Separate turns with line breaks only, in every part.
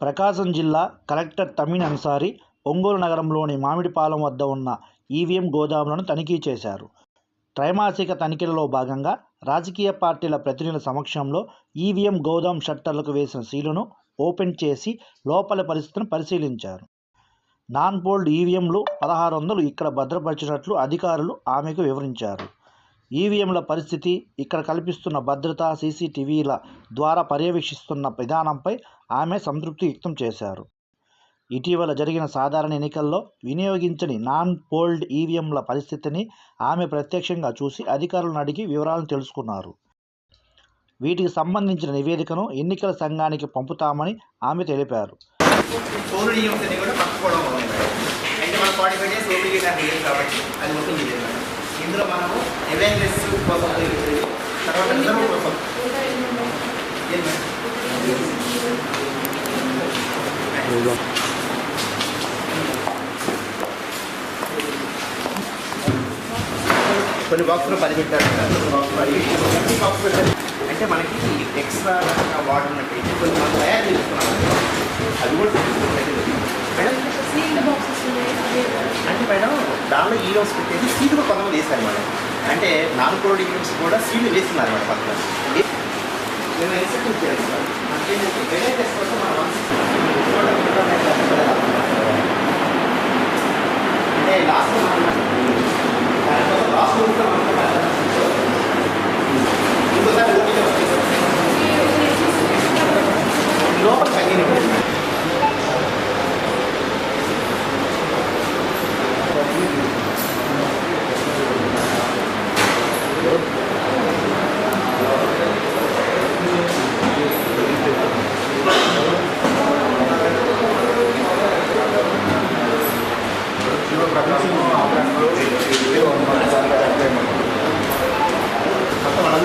ప్రకాశం జిల్లా కలెక్టర్ తమిన్ అన్సారీ ఒంగోలు నగరంలోని మామిడిపాలెం వద్ద ఉన్న ఈవీఎం గోదాములను తనిఖీ చేశారు. త్రైమాసిక తనిఖీలలో భాగంగా రాజకీయ పార్టీల ప్రతినిధుల సమక్షంలో ఈవీఎం గోదాం షట్టర్లకు వేసిన సీలును ఓపెన్ చేసి లోపల పరిస్థితిని పరిశీలించారు. నాన్ పోల్డ్ ఈవీఎంలు పదహారు వందలు ఇక్కడ భద్రపరిచినట్లు అధికారులు ఆమెకు వివరించారు. ఈవీఎంల పరిస్థితి ఇక్కడ కల్పిస్తున్న భద్రత సీసీటీవీల ద్వారా పర్యవేక్షిస్తున్న విధానంపై ఆమె సంతృప్తి వ్యక్తం చేశారు. ఇటీవల జరిగిన సాధారణ ఎన్నికల్లో వినియోగించని నాన్ పోల్డ్ ఈవీఎంల పరిస్థితిని ఆమె ప్రత్యక్షంగా చూసి అధికారులను అడిగి వివరాలను తెలుసుకున్నారు. వీటికి సంబంధించిన నివేదికను ఎన్నికల సంఘానికి పంపుతామని ఆమె తెలిపారు.
ఇందులో మనం అవేర్నెస్ కోసం తర్వాత రిజర్వ్ కోసం? కొన్ని బాక్సులు పది పెట్టారు మేడం. కొన్ని బాక్సులు పది ఎన్ని బాక్స్ పెట్టారు అంటే మనకి ఎక్స్ట్రా వాటర్ ఉన్నట్టు కొన్ని మనం తయారు చేసుకున్నాం అది కూడా మేడం అంటే మేడం దానిలో ఈరోస్ పెట్టేసి సీడ్ కూడా కొంతమంది వేస్తారు మేడం అంటే నాలుగు కోడి యూనిట్స్ కూడా సీలు వేస్తున్నారు మేడం పక్కన. మేము ఎక్స్పెక్ట్ చేస్తాం. అంటే వెరైటీస్ కోసం మనం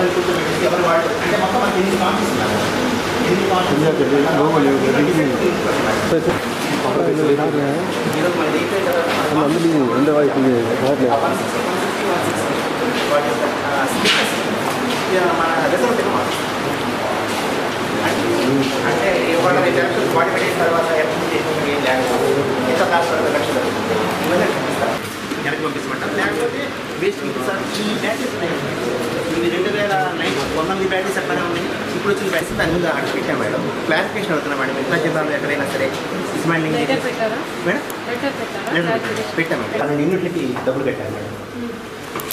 అందరూ కూర్చోబెట్టి ఎవరు వాళ్ళు అంటే మొత్తం మనకి ఎన్ని కాన్సెస్ ఉన్నారు ఎన్ని కాన్సెస్ అంటే ఇవాళ ఎలక్షన్ వాటి పెట్టిన తర్వాత ఎలక్షన్ చేసిన ఏం లేకపోతే ఎంత కాస్ట్ పడుతుంది లక్షలు ఇవన్నీ చూపిస్తారు వెనక్కి పంపిస్తామంటారు లేకపోతే వేస్ట్ చూపిస్తారు ఇది రెండు వేల నైన్ వందల బ్యాటరీస్ ఎక్కడ ఉన్నాయి ఇప్పుడు వచ్చిన బ్యాటరీస్ దాని మీద అక్కడ పెట్టాం మేడం. క్లారిఫికేషన్ అవుతున్నా మేడం. ఎంత జిల్లాలో ఎక్కడైనా సరే.
పెట్టారా?
మేడం. పెట్టాం. మేడం. పన్నెండు యూనిట్లకి డబ్బులు కట్టాను మేడం.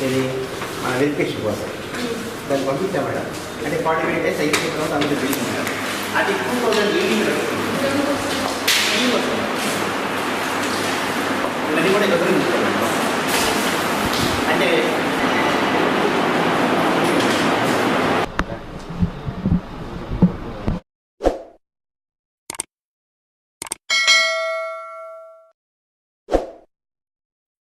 ఇది మన వెరిఫికేషన్ కోసం. దాన్ని పంపించాం మేడం. అంటే ఫార్టీ ఫైవ్ డేస్ అయిపోయిన తర్వాత అందులో బిల్డింగ్ మేడం. అది టూ థౌసండ్